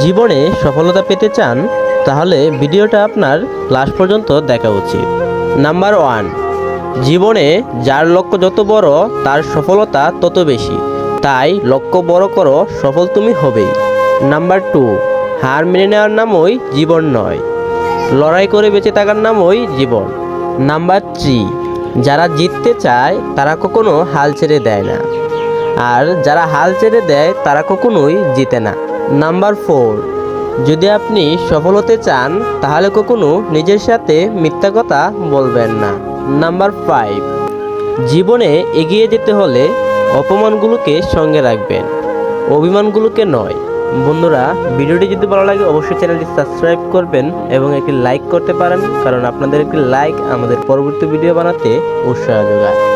জীবনে সফলতা পেতে চান, তাহলে ভিডিওটা আপনার লাস্ট পর্যন্ত দেখা উচিত। নাম্বার ওয়ান, জীবনে যার লক্ষ্য যত বড়, তার সফলতা তত বেশি। তাই লক্ষ্য বড় করো, সফল তুমি হবেই। নাম্বার টু, হার মেনে নেওয়ার নামই জীবন নয়। লড়াই করে বেঁচে থাকার নামই জীবন। নাম্বার থ্রি, যারা জিততে চায়, তারা কখনো হাল ছেড়ে দেয় না। আর যারা হাল ছেড়ে দেয়, তারা কখনোই জিতে না। নাম্বার ফোর, যদি আপনি সফল হতে চান, তাহলে কখনো নিজের সাথে মিথ্যা কথা বলবেন না। নাম্বার ফাইভ, জীবনে এগিয়ে যেতে হলে অপমানগুলোকে সঙ্গে রাখবেন। অভিমানগুলোকে নয়। বন্ধুরা, ভিডিওটি যদি ভালো লাগে, অবশ্যই চ্যানেলটি সাবস্ক্রাইব করবেন এবং একটি লাইক করতে পারেন, কারণ আপনাদের একটি লাইক আমাদের পরবর্তী ভিডিও বানাতে উৎসাহ যোগায়।